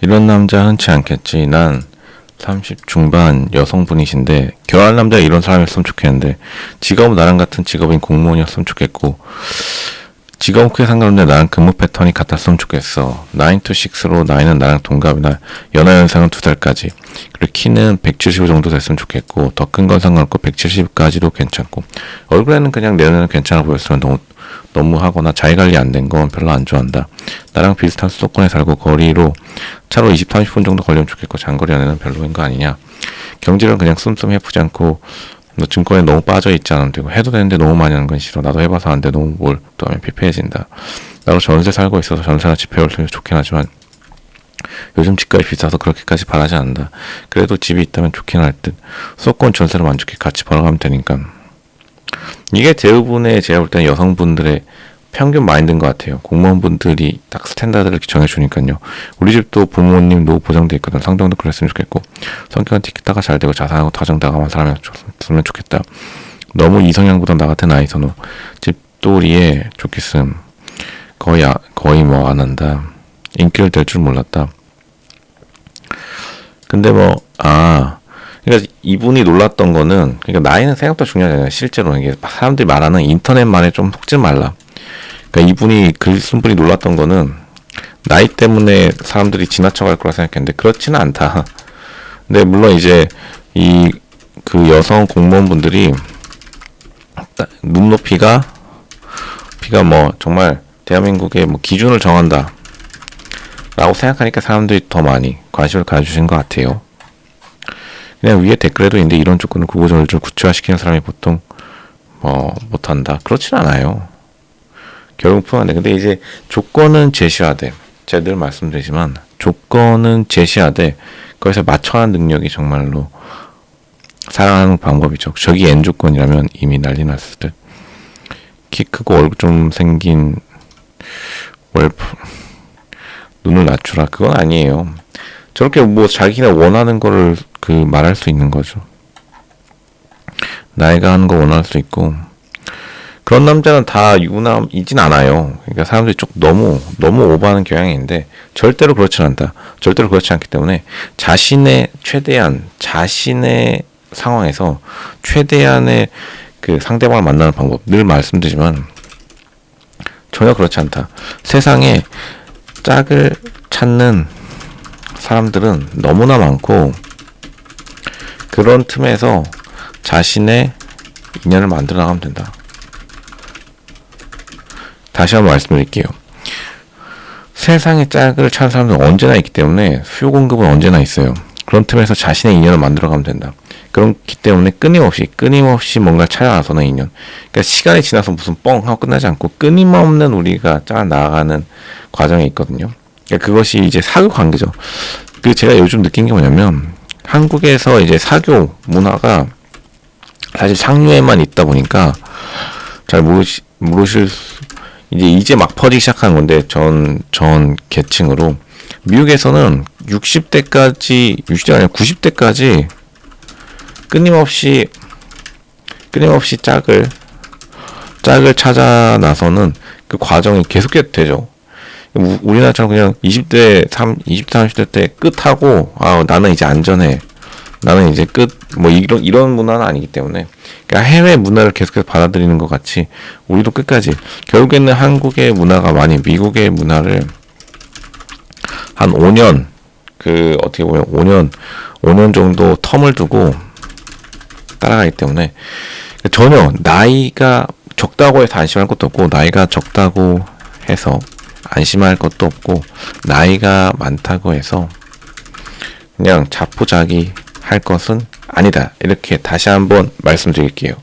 이런 남자 흔치 않겠지. 난 30 중반 여성분이신데 결혼할 남자 이런 사람이었으면 좋겠는데 직업은 나랑 같은 직업인 공무원이었으면 좋겠고 직업은 크게 상관없는데 나랑 근무 패턴이 같았으면 좋겠어. 9 to 6로 나이는 나랑 동갑이나 연하 연상은 두 살까지. 그리고 키는 175 정도 됐으면 좋겠고 더 큰 건 상관없고 170까지도 괜찮고 얼굴에는 그냥 내 눈에는 괜찮아 보였으면 너무 너무 하거나 자기 관리 안 된 건 별로 안 좋아한다. 나랑 비슷한 수도권에 살고 거리로 차로 20, 30분 정도 걸리면 좋겠고 장거리 연애는 별로인 거 아니냐. 경제를 그냥 씀씀 해프지 않고 너 증권에 너무 빠져 있지 않으면 되고 해도 되는데 너무 많이 하는 건 싫어. 나도 해봐서 안 돼. 너무 뭘 또 하면 피폐해진다. 나도 전세 살고 있어서 전세나 집 배울 좋긴 하지만 요즘 집값이 비싸서 그렇게까지 바라지 않는다. 그래도 집이 있다면 좋긴 할 듯. 수도권 전세로 만족해 같이 벌어가면 되니까. 이게 대부분의 제가 볼 때는 여성분들의 평균 마인드인 것 같아요. 공무원분들이 딱 스탠다드를 정해주니까요. 우리 집도 부모님 노후 보장돼 있거든. 상정도 그랬으면 좋겠고 성격은 티키타가 잘 되고 자상하고 다정다감한 사람이었으면 좋겠다. 너무 이성향보다 나 같은 아이 선호. 집돌이에 좋겠음. 거의 아, 거의 뭐 안 한다. 인기를 댈줄 몰랐다. 근데 뭐 아. 그러니까 이분이 놀랐던 거는 그러니까 나이는 생각보다 중요하지 않아요. 실제로 이게 사람들이 말하는 인터넷만에 좀 속지 말라. 그러니까 이분이 글 쓴 분이 놀랐던 거는 나이 때문에 사람들이 지나쳐갈 거라 생각했는데 그렇지는 않다. 근데 물론 이제 이 그 여성 공무원분들이 따- 눈높이가 피가 뭐 정말 대한민국의 뭐 기준을 정한다. 라고 생각하니까 사람들이 더 많이 관심을 가져주신 것 같아요. 그냥 위에 댓글에도 있는데 이런 조건을 구구절절 구체화시키는 사람이 보통 뭐 못한다. 그렇진 않아요. 결국 풀어내. 근데 이제 조건은 제시하되 제가 늘 말씀드리지만 조건은 제시하되 거기서 맞춰가는 능력이 정말로 사랑하는 방법이죠. 저기 N 조건이라면 이미 난리 났을 듯. 키 크고 얼굴 좀 생긴 월프 눈을 낮추라 그건 아니에요. 저렇게 뭐 자기가 원하는 거를 그 말할 수 있는 거죠. 나이가 하는 거 원할 수 있고 그런 남자는 다 유부남이진 않아요. 그러니까 사람들이 좀 너무 너무 오버하는 경향이 있는데 절대로 그렇지 않다. 절대로 그렇지 않기 때문에 자신의 최대한 자신의 상황에서 최대한의 그 상대방을 만나는 방법 늘 말씀드리지만 전혀 그렇지 않다. 세상에 짝을 찾는 사람들은 너무나 많고 그런 틈에서 자신의 인연을 만들어 나가면 된다. 다시 한번 말씀드릴게요. 세상에 짝을 찾는 사람들은 언제나 있기 때문에 수요 공급은 언제나 있어요. 그런 틈에서 자신의 인연을 만들어 가면 된다. 그렇기 때문에 끊임없이 끊임없이 뭔가 찾아나서는 인연. 그러니까 시간이 지나서 무슨 뻥 하고 끝나지 않고 끊임없는 우리가 짜 나가는 과정이 있거든요. 그러니까 그것이 이제 사교 관계죠. 그 제가 요즘 느낀 게 뭐냐면 한국에서 이제 사교 문화가 사실 상류에만 있다 보니까 잘 모르시, 모르실 수- 이제 이제 막 퍼지기 시작한 건데 전 전 계층으로 미국에서는 60대까지 60대 아니라 90대까지 끊임없이 끊임없이 짝을 짝을 찾아 나서는 그 과정이 계속해도 되죠. 우- 우리나라처럼 그냥 20대 3 20대 30대 때 끝하고 아 나는 이제 안전해. 나는 이제 끝 뭐 이런 이런 문화는 아니기 때문에 그러니까 해외 문화를 계속해서 받아들이는 것 같이 우리도 끝까지 결국에는 한국의 문화가 많이 미국의 문화를 한 5년 그 어떻게 보면 5년 5년 정도 텀을 두고 따라가기 때문에 전혀 나이가 적다고 해서 안심할 것도 없고 나이가 적다고 해서 안심할 것도 없고 나이가 많다고 해서 그냥 자포자기 할 것은 아니다. 이렇게 다시 한번 말씀드릴게요.